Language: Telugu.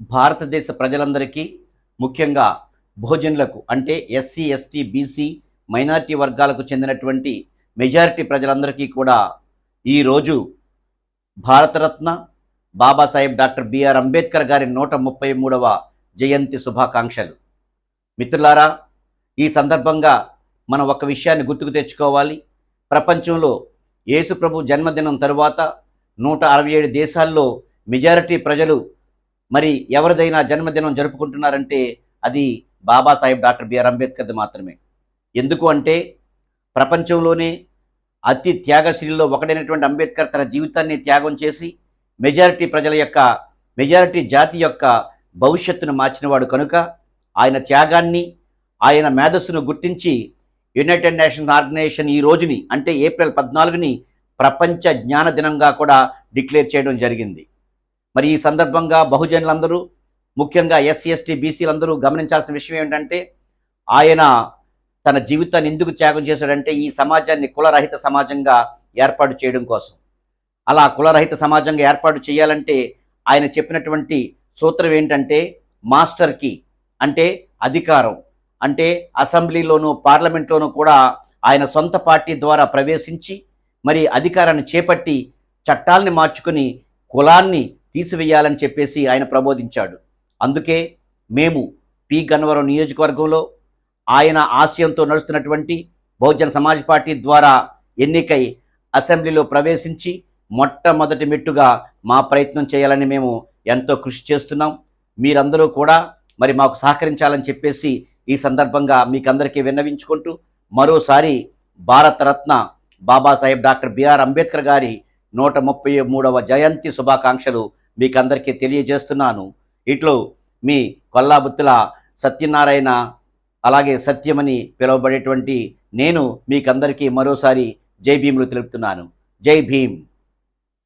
భారతదేశ ప్రజలందరికీ ముఖ్యంగా భోజనులకు అంటే ఎస్సీ ఎస్టీ బీసీ మైనారిటీ వర్గాలకు చెందినటువంటి మెజారిటీ ప్రజలందరికీ కూడా ఈరోజు Bharat Ratna Babasaheb doctor B R Ambedkar గారి నూట ముప్పై మూడవ జయంతి శుభాకాంక్షలు. మిత్రులారా ఈ సందర్భంగా మనం ఒక విషయాన్ని గుర్తుకు తెచ్చుకోవాలి. ప్రపంచంలో యేసుప్రభు జన్మదినం తరువాత నూట అరవై ఏడు దేశాల్లో మెజారిటీ ప్రజలు మరి ఎవరిదైనా జన్మదినం జరుపుకుంటున్నారంటే అది బాబాసాహెబ్ డాక్టర్ బిఆర్ అంబేద్కర్ది మాత్రమే. ఎందుకు అంటే ప్రపంచంలోనే అతి త్యాగశీలిలో ఒకడైనటువంటి అంబేద్కర్ తన జీవితాన్ని త్యాగం చేసి మెజారిటీ ప్రజల యొక్క మెజారిటీ జాతి యొక్క భవిష్యత్తును మార్చినవాడు కనుక ఆయన త్యాగాన్ని ఆయన మేధస్సును గుర్తించి యునైటెడ్ నేషన్స్ ఆర్గనైజేషన్ ఈ రోజుని అంటే ఏప్రిల్ పద్నాలుగుని ప్రపంచ జ్ఞాన దినంగా కూడా డిక్లేర్ చేయడం జరిగింది. మరి ఈ సందర్భంగా బహుజనులందరూ ముఖ్యంగా ఎస్సీ ఎస్టీ బీసీలందరూ గమనించాల్సిన విషయం ఏంటంటే ఆయన తన జీవితాన్ని ఎందుకు త్యాగం చేశాడంటే ఈ సమాజాన్ని కులరహిత సమాజంగా ఏర్పాటు చేయడం కోసం. అలా కులరహిత సమాజంగా ఏర్పాటు చేయాలంటే ఆయన చెప్పినటువంటి సూత్రం ఏంటంటే మాస్టర్కి అంటే అధికారం అంటే అసెంబ్లీలోనూ పార్లమెంట్లోనూ కూడా ఆయన సొంత పార్టీ ద్వారా ప్రవేశించి మరి అధికారాన్ని చేపట్టి చట్టాల్ని మార్చుకుని కులాన్ని తీసివేయాలని చెప్పేసి ఆయన ప్రబోధించాడు. అందుకే మేము పి. గన్నవరం నియోజకవర్గంలో ఆయన ఆశయంతో నడుస్తున్నటువంటి బహుజన సమాజ్ పార్టీ ద్వారా ఎన్నికై అసెంబ్లీలో ప్రవేశించి మొట్టమొదటి మెట్టుగా మా ప్రయత్నం చేయాలని మేము ఎంతో కృషి చేస్తున్నాం. మీరందరూ కూడా మరి మాకు సహకరించాలని చెప్పేసి ఈ సందర్భంగా మీకందరికీ విన్నవించుకుంటూ మరోసారి Bharat Ratna Babasaheb doctor B R Ambedkar గారి నూట ముప్పై మూడవ జయంతి శుభాకాంక్షలు మీకందరికీ తెలియజేస్తున్నాను. ఇట్లు మీ కొల్లాబుత్తుల సత్యనారాయణ అలాగే సత్యమని పిలువబడేటువంటి నేను మీకందరికీ మరోసారి జై భీములు తెలుపుతున్నాను. జై భీమ్.